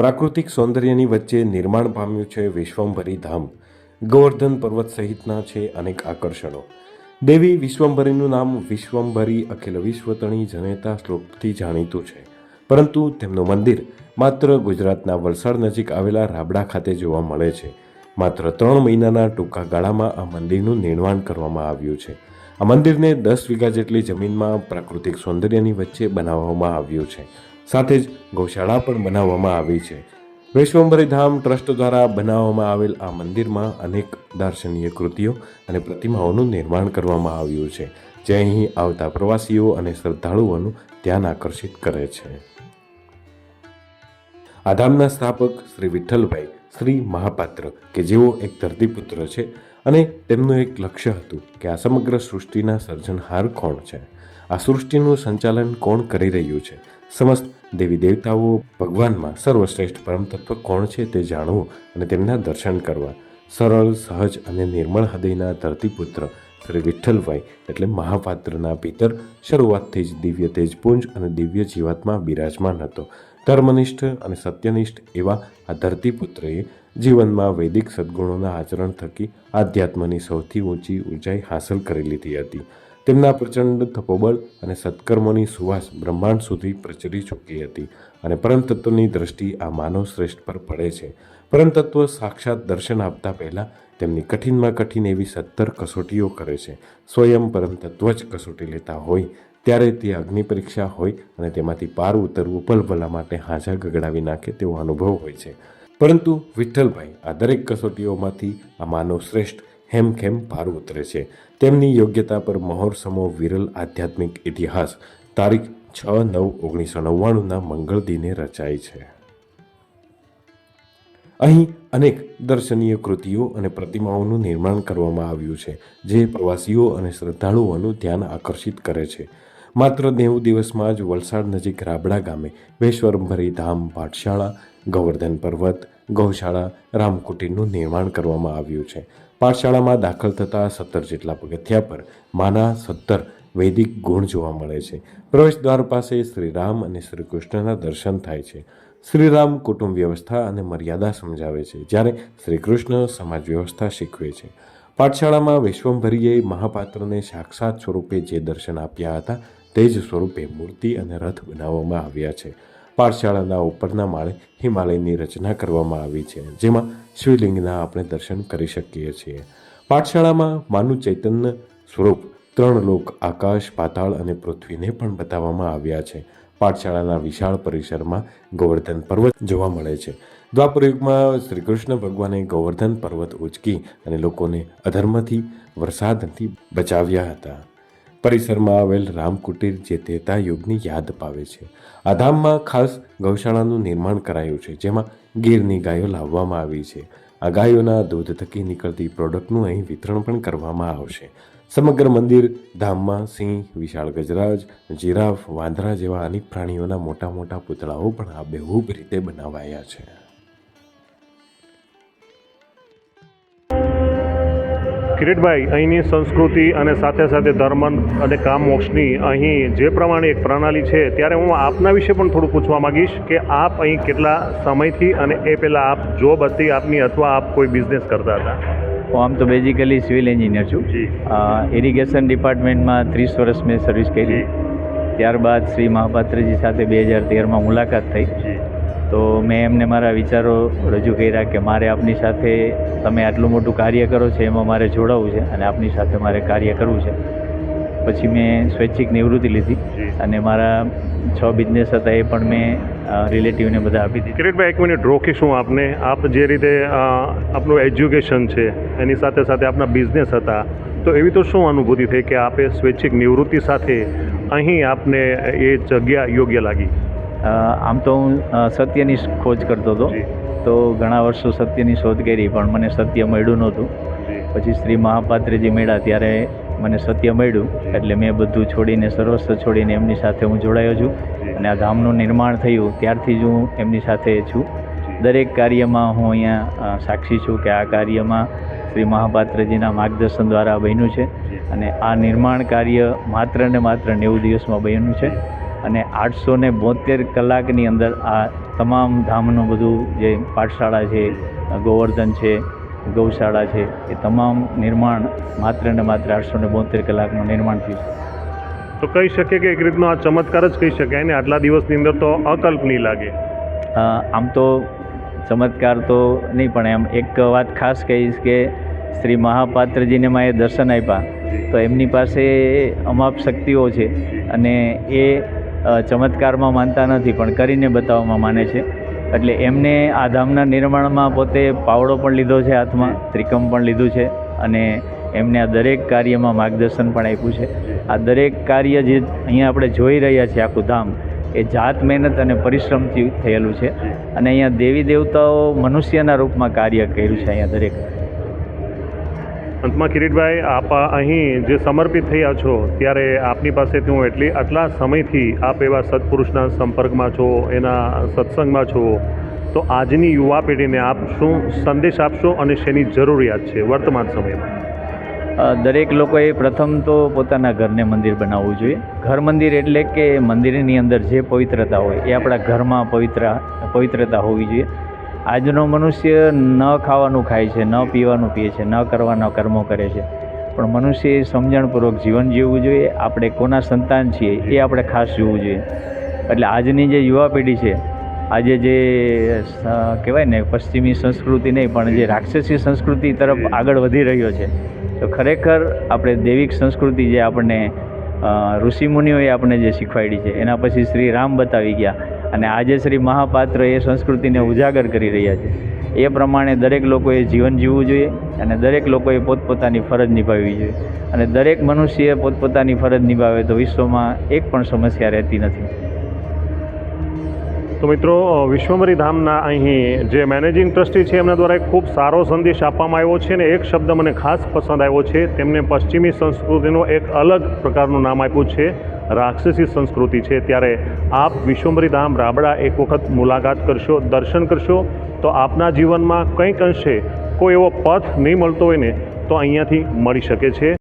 પ્રાકૃતિક સૌંદર્યની વચ્ચે નિર્માણ પામ્યું છે વિશ્વંભરી ધામ. ગોવર્ધન પર્વત સહિતના છે અનેક આકર્ષણો. દેવી વિશ્વંભરીનું નામ વિશ્વંભરી અખિલ વિશ્વતણી જનેતા શ્લોકથી જાણીતું છે. પરંતુ તેમનું મંદિર માત્ર ગુજરાતના વલસાડ નજીક આવેલા રાબડા ખાતે જોવા મળે છે. માત્ર ત્રણ મહિનાના ટૂંકા ગાળામાં આ મંદિરનું નિર્માણ કરવામાં આવ્યું છે. આ મંદિરને દસ વીઘા જેટલી જમીનમાં પ્રાકૃતિક સૌંદર્યની વચ્ચે બનાવવામાં આવ્યું છે. સાથે જ ગૌશાળા પણ બનાવવામાં આવી છે. વૈશ્વંભરી ધામ ટ્રસ્ટ દ્વારા બનાવવામાં આવેલ આ મંદિરમાં અનેક દાર્શનિય કૃતિઓ અને પ્રતિમાઓનું નિર્માણ કરવામાં આવ્યું છે, જે અહીં આવતા પ્રવાસીઓ અને શ્રદ્ધાળુઓનું ધ્યાન આકર્ષિત કરે છે. આ ધામના સ્થાપક શ્રી વિઠ્ઠલભાઈ, શ્રી મહાપાત્ર, કે જેઓ એક ધરતીપુત્ર છે અને તેમનું એક લક્ષ્ય હતું કે આ સમગ્ર સૃષ્ટિના સર્જનહાર કોણ છે? આ સૃષ્ટિનું સંચાલન કોણ કરી રહ્યું છે? સમસ્ત દેવી દેવતાઓ ભગવાનમાં સર્વશ્રેષ્ઠ પરમ તત્વ કોણ છે તે જાણવું અને તેમના દર્શન કરવા. સરળ, સહજ અને નિર્મળ હૃદયના ધરતીપુત્ર શ્રી વિઠ્ઠલભાઈ એટલે મહાપાત્રના પિતર શરૂઆતથી જ દિવ્ય તેજપુંજ અને દિવ્ય જીવાત્મા બિરાજમાન હતો. ધર્મનિષ્ઠ અને સત્યનિષ્ઠ એવા આ ધરતીપુત્રએ જીવનમાં વૈદિક સદ્ગુણોના આચરણ થકી આધ્યાત્મની સૌથી ઊંચી ઊંચાઈ હાંસલ કરી લીધી હતી. તેમના પ્રચંડ તપોબળ અને સત્કર્મોની સુવાસ બ્રહ્માંડ સુધી પ્રચરી ચૂકી હતી અને પરમતત્વની દ્રષ્ટિ આ માનવ શ્રેષ્ઠ પર પડે છે. પરમતત્વ સાક્ષાત દર્શન આપતા પહેલાં તેમની કઠિનમાં કઠિન એવી સત્તર કસોટીઓ કરે છે. સ્વયં પરમતત્વ જ કસોટી લેતા હોય, ત્યારે તે અગ્નિ પરીક્ષા હોય અને તેમાંથી પાર ઉતરવું પલભલા માટે હાજા ગગડાવી નાખે તેવો અનુભવ હોય છે. પરંતુ વિઠ્ઠલભાઈ આ દરેક કસોટીઓમાંથી આ માનવ શ્રેષ્ઠ હેમખેમ પાર ઉતરે છે. તેમની યોગ્યતા પર મહોર સમો વિરલ આધ્યાત્મિક ઇતિહાસ, તારીખ છ નવ ઓગણીસો નવ્વાણુંના મંગળ દિને રચાય છે. અહીં અનેક દર્શનીય કૃતિઓ અને પ્રતિમાઓનું નિર્માણ કરવામાં આવ્યું છે, જે પ્રવાસીઓ અને શ્રદ્ધાળુઓનું ધ્યાન આકર્ષિત કરે છે. માત્ર નેવું દિવસમાં જ વલસાડ નજીક રાબડા ગામે વૈશ્વરંભરી ધામ, પાઠશાળા, ગોવર્ધન પર્વત, ગૌશાળા, રામકુટીરનું નિર્માણ કરવામાં આવ્યું છે. પાઠશાળામાં દાખલ થતાં સત્તર જેટલા પગથિયા પર માના સત્તર વૈદિક ગુણ જોવા મળે છે. પ્રવેશ દ્વાર પાસે શ્રીરામ અને શ્રીકૃષ્ણના દર્શન થાય છે. શ્રીરામ કુટુંબ વ્યવસ્થા અને મર્યાદા સમજાવે છે, જ્યારે શ્રી કૃષ્ણ સમાજ વ્યવસ્થા શીખવે છે. પાઠશાળામાં વિશ્વંભરીએ મહાપાત્રને સાક્ષાત સ્વરૂપે જે દર્શન આપ્યા હતા, તે જ સ્વરૂપે મૂર્તિ અને રથ બનાવવામાં આવ્યા છે. પાઠશાળાના ઉપરના માળે હિમાલયની રચના કરવામાં આવી છે, જેમાં શિવલિંગના આપણે દર્શન કરી શકીએ છીએ. પાઠશાળામાં માનું ચૈતન્ય સ્વરૂપ ત્રણ લોક, આકાશ, પાતાળ અને પૃથ્વીને પણ બતાવવામાં આવ્યા છે. પાઠશાળાના વિશાળ પરિસરમાં ગોવર્ધન પર્વત જોવા મળે છે. દ્વાપર યુગમાં શ્રી કૃષ્ણ ભગવાને ગોવર્ધન પર્વત ઉચકી અને લોકોને અધર્મથી, વરસાદથી બચાવ્યા હતા. પરિસરમાં આવેલ રામકુટીર જે તેતા યુગની યાદ અપાવે છે. આ ધામમાં ખાસ ગૌશાળાનું નિર્માણ કરાયું છે, જેમાં ગીરની ગાયો લાવવામાં આવી છે. આ ગાયોના દૂધ થકી નીકળતી પ્રોડક્ટનું અહીં વિતરણ પણ કરવામાં આવશે. સમગ્ર મંદિર ધામમાં સિંહ, વિશાળ ગજરાજ, જીરાફ, વાંદરા જેવા અનેક પ્રાણીઓના મોટા મોટા પૂતળાઓ પણ આ બેહૂબ રીતે બનાવાયા છે. કિરીટભાઈ અહીંની સંસ્કૃતિ અને સાથે સાથે ધર્મ અને કામ મોક્ષની અહીં જે પ્રમાણે એક પ્રણાલી છે ત્યારે હું આપના વિશે પણ થોડું પૂછવા માંગીશ કે આપ અહીં કેટલા સમયથી અને એ પહેલાં આપ જોબ હતી આપની અથવા આપ કોઈ બિઝનેસ કરતા હતા? હું આમ તો બેઝિકલી સિવિલ એન્જિનિયર છું. ઇરિગેશન ડિપાર્ટમેન્ટમાં ત્રીસ વર્ષ મેં સર્વિસ કરી. ત્યારબાદ શ્રી મહાપાત્રજી સાથે બે હજાર તેરમાં મુલાકાત થઈ. તો મેં એમને મારા વિચારો રજૂ કર્યા કે મારે આપની સાથે તમે આટલું મોટું કાર્ય કરો છો એમાં મારે જોડાવવું છે અને આપની સાથે મારે કાર્ય કરવું છે. પછી મેં સ્વૈચ્છિક નિવૃત્તિ લીધી અને મારા છ બિઝનેસ હતા એ પણ મેં રિલેટિવને બધા આપી દીધી. કિરીટભાઈ એક મિનિટ રોકીશું આપને? આપ જે રીતે આપનું એજ્યુકેશન છે એની સાથે સાથે આપના બિઝનેસ હતા તો એવી તો શું અનુભૂતિ થઈ કે આપે સ્વૈચ્છિક નિવૃત્તિ સાથે અહીં આપને એ જગ્યા યોગ્ય લાગી? આમ તો હું સત્યની ખોજ કરતો હતો. તો ઘણા વર્ષો સત્યની શોધ કરી પણ મને સત્ય મળ્યું નહોતું. પછી શ્રી મહાપાત્રજી મળ્યા ત્યારે મને સત્ય મળ્યું એટલે મેં બધું છોડીને સર્વસ્વ છોડીને એમની સાથે હું જોડાયો છું. અને આ ધામનું નિર્માણ થયું ત્યારથી જ હું એમની સાથે છું. દરેક કાર્યમાં હું અહીંયા સાક્ષી છું કે આ કાર્યમાં શ્રી મહાપાત્રજીના માર્ગદર્શન દ્વારા બન્યું છે. અને આ નિર્માણ કાર્ય માત્ર ને માત્ર નેવું દિવસમાં બન્યું છે. અને આઠસો ને બોતેર કલાકની અંદર આ તમામ ધામનું બધું જે પાઠશાળા છે ગોવર્ધન છે ગૌશાળા છે એ તમામ નિર્માણ માત્ર ને માત્ર આઠસો ને બોતેર કલાકનું નિર્માણ થયું છે. તો કહી શકે કે એક રીતનો આ ચમત્કાર જ કહી શકાય ને? આટલા દિવસની અંદર તો અકલ્પનીય લાગે. આમ તો ચમત્કાર તો નહીં પણ એમ એક વાત ખાસ કહીશ કે શ્રી મહાપાત્રજીને માએ દર્શન આપ્યા. તો એમની પાસે અમાપ શક્તિઓ છે અને એ ચમત્કારમાં માનતા નથી, પણ કરીને બતાવવામાં માને છે. એટલે એમને આ ધામના નિર્માણમાં પોતે પાવડો પણ લીધો છે હાથમાં, ત્રિકમ પણ લીધું છે અને એમને આ દરેક કાર્યમાં માર્ગદર્શન પણ આપ્યું છે. આ દરેક કાર્ય જે અહીંયા આપણે જોઈ રહ્યા છીએ, આખું ધામ, એ જાત મહેનત અને પરિશ્રમથી થયેલું છે. અને અહીંયા દેવી દેવતાઓ મનુષ્યના રૂપમાં કાર્ય કર્યું છે અહીંયા દરેક. અંતમાં કિરીટભાઈ, આપ અહીં જે સમર્પિત થયા છો, ત્યારે આપની પાસેથી હું એટલી આટલા સમયથી આપ એવા સત્પુરુષના સંપર્કમાં છો, એના સત્સંગમાં છો, તો આજની યુવા પેઢીને આપ શું સંદેશ આપશો અને શેની જરૂરિયાત છે વર્તમાન સમયમાં? દરેક લોકોએ પ્રથમ તો પોતાના ઘરને મંદિર બનાવવું જોઈએ. ઘર મંદિર એટલે કે મંદિરની અંદર જે પવિત્રતા હોય, એ આપણા ઘરમાં પવિત્ર, પવિત્રતા હોવી જોઈએ. આજનો મનુષ્ય ન ખાવાનું ખાય છે, ન પીવાનું પીએ છે, ન કરવાના કર્મો કરે છે. પણ મનુષ્યએ સમજણપૂર્વક જીવન જીવવું જોઈએ. આપણે કોના સંતાન છીએ એ આપણે ખાસ જોવું જોઈએ. એટલે આજની જે યુવા પેઢી છે, આજે જે કહેવાય ને પશ્ચિમી સંસ્કૃતિ નહીં, પણ જે રાક્ષસી સંસ્કૃતિ તરફ આગળ વધી રહ્યો છે, તો ખરેખર આપણે દૈવિક સંસ્કૃતિ જે આપણને ઋષિમુનિઓએ આપણને જે શીખવાડી છે, એના પછી શ્રી રામ બતાવી ગયા. અને આજે શ્રી મહાપાત્ર એ સંસ્કૃતિને ઉજાગર કરી રહ્યા છે. એ પ્રમાણે દરેક લોકોએ જીવન જીવવું જોઈએ અને દરેક લોકોએ પોતપોતાની ફરજ નિભાવવી જોઈએ. અને દરેક મનુષ્યએ પોતપોતાની ફરજ નિભાવે તો વિશ્વમાં એક પણ સમસ્યા રહેતી નથી. તો મિત્રો વિશ્વમરી ધામના અહીં જે મેનેજિંગ ટ્રસ્ટી છે, એમના દ્વારા એક ખૂબ સારો સંદેશ આપવામાં આવ્યો છે ને એક શબ્દ મને ખાસ પસંદ આવ્યો છે. તેમને પશ્ચિમી સંસ્કૃતિનું એક અલગ પ્રકારનું નામ આપ્યું છે, રાક્ષસી સંસ્કૃતિ છે. ત્યારે આપ વિશ્વમરી ધામ રાબડા એક વખત મુલાકાત કરશો, દર્શન કરશો, તો આપના જીવનમાં કંઈક અંશે કોઈ એવો પથ નહીં મળતો હોય ને, તો અહીંયાથી મળી શકે છે.